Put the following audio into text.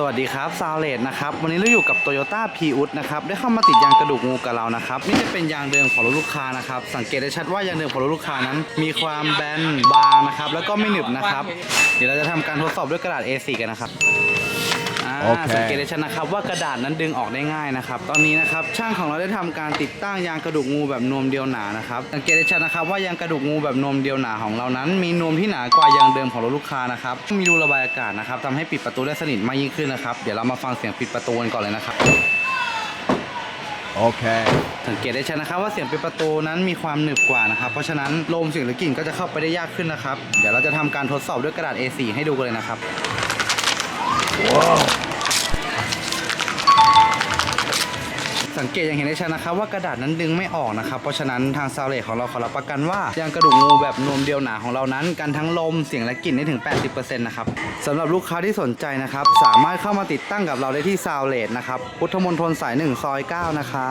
สวัสดีครับซาวเลตนะครับวันนี้เราอยู่กับ Toyota p ีอุดนะครับได้เข้ามาติดยางกระดูกงูกับเรานะครับนี่จะเป็นยางเดิมของรถลูกค้านะครับสังเกตได้ชัดว่ายางเดิมของรถลูกค้านั้น มีความแบนบางนะครับแล้วก็ไม่หนึบนะครับ เดี๋ยวเราจะทำการทดสอบด้วยกระดาษ A4 กันนะครับ โอเค สังเกตได้ชัดนะครับว่ากระดาษนั้นดึงออกได้ง่ายนะครับ ตอนนี้นะครับช่างของเราได้ทำการติดตั้งยางกระดูกงูแบบนวมเดียวหนานะครับ สังเกตได้ชัดนะครับว่ายางกระดูกงูแบบนวมเดียวหนาของเรานั้น มีนวมที่หนากว่ายางเดิมของรถลูกค้านะครับ มีรูระบายอากาศนะครับทำให้ปิดประตูได้สนิทมากยิ่งขึ้นนะครับ เดี๋ยวเรามาฟังเสียงปิดประตูกันก่อนเลยนะครับ Okay. สังเกตได้ชัดนะครับว่าเสียงปิดประตูนั้นมีความหนึบกว่านะครับ เพราะฉะนั้นลมเสียงหรือกลิ่นก็จะเข้าไปได้ยากขึ้นนะครับ เดี๋ยวเราจะทำการทดสอบด้วยกระดาษ A4 ให้ดูกันเลยนะครับ สังเกตอย่างเห็นได้ชัดนะครับว่ากระดาษนั้นดึงไม่ออกนะครับเพราะฉะนั้นทางซาวเลตของเราขอรับประกันว่ายางกระดูกงูแบบนวมเดียวหนาของเรานั้นกันทั้งลมเสียงและกลิ่นได้ถึง 80%นะครับสำหรับลูกค้าที่สนใจนะครับสามารถเข้ามาติดตั้งกับเราได้ที่ซาวเลตนะครับพุทธมณฑลสาย1ซอย9นะครับ